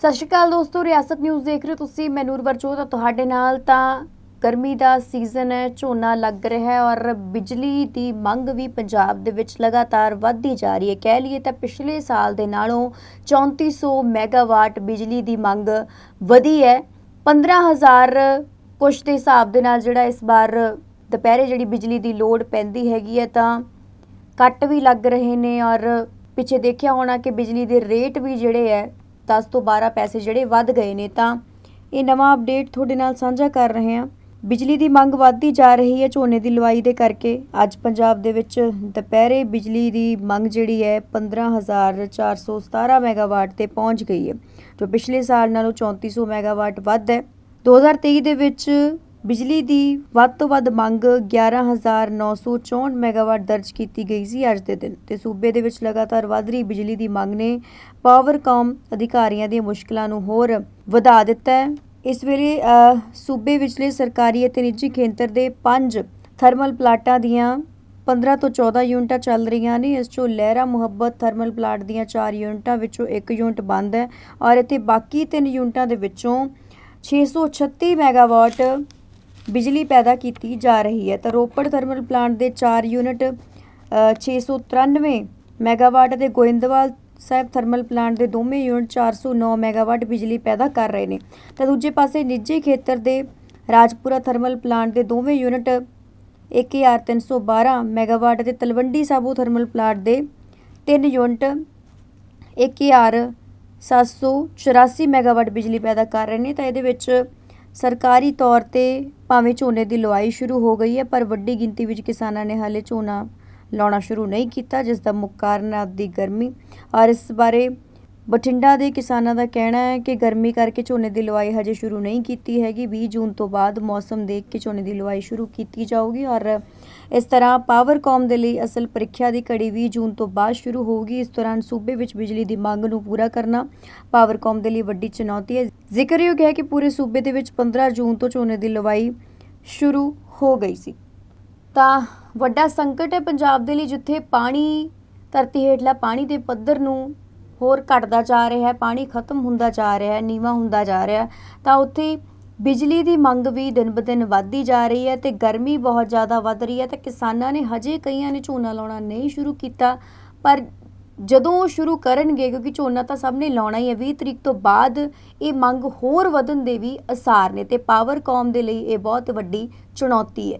ਸਤਿ ਸ਼੍ਰੀ ਅਕਾਲ ਦੋਸਤੋ, ਰਿਆਸਤ ਨਿਊਜ਼ ਦੇਖ ਰਹੇ ਹੋ ਤੁਸੀਂ, ਮੈਂ ਨੂਰਵਰ ਜੋਤ ਹਾਂ ਤੁਹਾਡੇ ਨਾਲ ਤਾਂ ਗਰਮੀ ਦਾ ਸੀਜ਼ਨ ਹੈ, ਝੋਨਾ ਲੱਗ ਰਿਹਾ ਹੈ ਔਰ ਬਿਜਲੀ ਦੀ ਮੰਗ ਵੀ ਪੰਜਾਬ ਦੇ ਵਿੱਚ ਲਗਾਤਾਰ ਵੱਧਦੀ ਜਾ ਰਹੀ ਹੈ। ਕਹਿ ਲਈਏ ਤਾਂ ਪਿਛਲੇ ਸਾਲ ਦੇ ਨਾਲੋਂ 3400 ਮੈਗਾਵਾਟ ਬਿਜਲੀ ਦੀ ਮੰਗ ਵਧੀ ਹੈ। 15000 ਕੁਛ ਦੇ ਹਿਸਾਬ ਦੇ ਨਾਲ ਜਿਹੜਾ ਇਸ ਵਾਰ ਦੁਪਹਿਰੇ ਜਿਹੜੀ ਬਿਜਲੀ ਦੀ ਲੋਡ ਪੈਂਦੀ ਹੈਗੀ ਹੈ ਤਾਂ ਕੱਟ ਵੀ ਲੱਗ ਰਹੇ ਨੇ ਔਰ ਪਿੱਛੇ ਦੇਖਿਆ ਹੋਣਾ ਕਿ ਬਿਜਲੀ ਦੇ ਰੇਟ ਵੀ ਜਿਹੜੇ ਹੈ 10 ਤੋਂ 12 ਪੈਸੇ ਜਿਹੜੇ ਵੱਧ ਗਏ ਨੇ ਤਾਂ ਇਹ ਨਵਾਂ ਅਪਡੇਟ ਤੁਹਾਡੇ ਨਾਲ ਸਾਂਝਾ ਕਰ ਰਹੇ ਹਾਂ। ਬਿਜਲੀ ਦੀ ਮੰਗ ਵੱਧਦੀ ਜਾ ਰਹੀ ਹੈ ਝੋਨੇ ਦੀ ਲਵਾਈ ਦੇ ਕਰਕੇ। ਅੱਜ ਪੰਜਾਬ ਦੇ ਵਿੱਚ ਦੁਪਹਿਰੇ ਬਿਜਲੀ ਦੀ ਮੰਗ ਜਿਹੜੀ ਹੈ 15417 ਮੈਗਾਵਾਟ ਤੇ ਪਹੁੰਚ ਗਈ ਹੈ, ਜੋ ਪਿਛਲੇ ਸਾਲ ਨਾਲੋਂ 3400 ਮੈਗਾਵਾਟ ਵੱਧ ਹੈ। 2023 ਦੇ ਵਿੱਚ ਬਿਜਲੀ ਦੀ ਵੱਧ ਤੋਂ ਵੱਧ ਮੰਗ 11964 ਮੈਗਾਵਾਟ ਦਰਜ ਕੀਤੀ ਗਈ ਸੀ ਅੱਜ ਦੇ ਦਿਨ ਤੇ ਸੂਬੇ ਦੇ ਵਿੱਚ ਲਗਾਤਾਰ ਵਧ ਰਹੀ ਬਿਜਲੀ ਦੀ ਮੰਗ ਨੇ ਪਾਵਰਕਾਮ ਅਧਿਕਾਰੀਆਂ ਦੀਆਂ ਮੁਸ਼ਕਲਾਂ ਨੂੰ ਹੋਰ ਵਧਾ ਦਿੱਤਾ ਹੈ। ਇਸ ਵੇਲੇ ਸੂਬੇ ਵਿਚਲੇ ਸਰਕਾਰੀ ਅਤੇ ਨਿੱਜੀ ਖੇਤਰ ਦੇ 5 ਥਰਮਲ ਪਲਾਂਟਾਂ ਦੀਆਂ 15 ਤੋਂ 14 ਯੂਨਿਟਾਂ ਚੱਲ ਰਹੀਆਂ ਨੇ, ਇਸ ਚੋਂ ਲਹਿਰਾ ਮੁਹੱਬਤ ਥਰਮਲ ਪਲਾਂਟ ਦੀਆਂ 4 ਯੂਨਿਟਾਂ ਵਿੱਚੋਂ 1 ਯੂਨਿਟ ਬੰਦ ਹੈ ਔਰ ਇੱਥੇ ਬਾਕੀ 3 ਯੂਨਿਟਾਂ ਦੇ ਵਿੱਚੋਂ 636 ਮੈਗਾਵਾਟ ਬਿਜਲੀ ਪੈਦਾ ਕੀਤੀ ਜਾ ਰਹੀ ਹੈ ਤਾਂ ਰੋਪੜ ਥਰਮਲ ਪਲਾਂਟ ਦੇ 4 ਯੂਨਿਟ ਅ, 693 ਮੈਗਾਵਾਟ ਅਤੇ ਗੋਇੰਦਵਾਲ ਸਾਹਿਬ ਥਰਮਲ ਪਲਾਂਟ ਦੇ ਦੋਵੇਂ ਯੂਨਿਟ 409 ਮੈਗਾਵਾਟ ਬਿਜਲੀ ਪੈਦਾ ਕਰ ਰਹੇ ਨੇ। ਤਾਂ ਦੂਜੇ ਪਾਸੇ ਨਿੱਜੀ ਖੇਤਰ ਦੇ ਰਾਜਪੁਰਾ ਥਰਮਲ ਪਲਾਂਟ ਦੇ ਦੋਵੇਂ ਯੂਨਿਟ 1312 ਮੈਗਾਵਾਟ ਅਤੇ ਤਲਵੰਡੀ ਸਾਬੋ ਥਰਮਲ ਪਲਾਂਟ ਦੇ 3 ਯੂਨਿਟ 1784 ਮੈਗਾਵਾਟ ਬਿਜਲੀ ਪੈਦਾ ਕਰ ਰਹੇ ਨੇ। ਤਾਂ ਇਹਦੇ ਵਿੱਚ ਸਰਕਾਰੀ ਤੌਰ ਤੇ ਭਾਵੇਂ ਝੋਨੇ ਦੀ ਲਵਾਈ ਸ਼ੁਰੂ ਹੋ ਗਈ ਹੈ, ਪਰ ਵੱਡੀ ਗਿਣਤੀ ਵਿੱਚ ਕਿਸਾਨਾਂ ਨੇ ਹਾਲੇ ਝੋਨਾ ਲਾਉਣਾ ਸ਼ੁਰੂ ਨਹੀਂ ਕੀਤਾ ਜਿਸ ਦਾ ਮੁੱਖ ਕਾਰਨ ਹੈ ਦੀ ਗਰਮੀ। ਔਰ ਇਸ ਬਾਰੇ ਬਠਿੰਡਾ ਦੇ ਕਿਸਾਨਾਂ ਦਾ ਕਹਿਣਾ ਹੈ ਕਿ ਗਰਮੀ ਕਰਕੇ ਝੋਨੇ ਦੀ ਲਵਾਈ ਹਜੇ ਸ਼ੁਰੂ ਨਹੀਂ ਕੀਤੀ ਹੈਗੀ। 20 ਜੂਨ ਤੋਂ ਬਾਅਦ ਮੌਸਮ ਦੇਖ ਕੇ ਝੋਨੇ ਦੀ ਲਵਾਈ ਸ਼ੁਰੂ ਕੀਤੀ ਜਾਊਗੀ ਔਰ ਇਸ ਤਰ੍ਹਾਂ ਪਾਵਰਕਾਮ ਦੇ ਲਈ ਅਸਲ ਪ੍ਰੀਖਿਆ ਦੀ ਘੜੀ 20 ਜੂਨ ਤੋਂ ਬਾਅਦ ਸ਼ੁਰੂ ਹੋਊਗੀ। ਇਸ ਦੌਰਾਨ ਸੂਬੇ ਵਿੱਚ ਬਿਜਲੀ ਦੀ ਮੰਗ ਨੂੰ ਪੂਰਾ ਕਰਨਾ ਪਾਵਰਕਾਮ ਦੇ ਲਈ ਵੱਡੀ ਚੁਣੌਤੀ ਹੈ। ਜ਼ਿਕਰਯੋਗ ਹੈ ਕਿ ਪੂਰੇ ਸੂਬੇ ਦੇ ਵਿੱਚ 15 ਜੂਨ ਤੋਂ ਝੋਨੇ ਦੀ ਲਵਾਈ ਸ਼ੁਰੂ ਹੋ ਗਈ ਸੀ। ਤਾਂ ਵੱਡਾ ਸੰਕਟ ਹੈ ਪੰਜਾਬ ਦੇ ਲਈ ਜਿੱਥੇ ਪਾਣੀ ਧਰਤੀ ਹੇਠਲਾ ਪਾਣੀ ਦੇ ਪੱਧਰ ਨੂੰ ਹੋਰ ਘਟਦਾ ਜਾ ਰਿਹਾ ਹੈ, ਪਾਣੀ ਖਤਮ ਹੁੰਦਾ ਜਾ ਰਿਹਾ ਹੈ, ਨੀਵਾ ਹੁੰਦਾ ਜਾ ਰਿਹਾ ਤਾਂ ਉੱਥੇ ਬਿਜਲੀ ਦੀ ਮੰਗ ਵੀ ਦਿਨ ਬ ਦਿਨ ਵੱਧਦੀ ਜਾ ਰਹੀ ਹੈ ਤੇ ਗਰਮੀ ਬਹੁਤ ਜ਼ਿਆਦਾ ਵੱਧ ਰਹੀ ਹੈ ਤੇ ਕਿਸਾਨਾਂ ਨੇ ਹਜੇ ਕਈਆਂ ਨੇ ਝੋਨਾ ਲਾਉਣਾ ਨਹੀਂ ਸ਼ੁਰੂ ਕੀਤਾ। ਪਰ ਜਦੋਂ ਉਹ ਸ਼ੁਰੂ ਕਰਨਗੇ, ਕਿਉਂਕਿ ਝੋਨਾ ਤਾਂ ਸਭ ਨੇ ਲਾਉਣਾ ਹੀ ਹੈ 20 ਤਰੀਕ ਤੋਂ ਬਾਅਦ ਇਹ ਮੰਗ ਹੋਰ ਵਧਣ ਦੇ ਵੀ ਅਸਾਰ ਨੇ ਤੇ ਪਾਵਰਕਾਮ ਦੇ ਲਈ ਇਹ ਬਹੁਤ ਵੱਡੀ ਚੁਣੌਤੀ ਹੈ।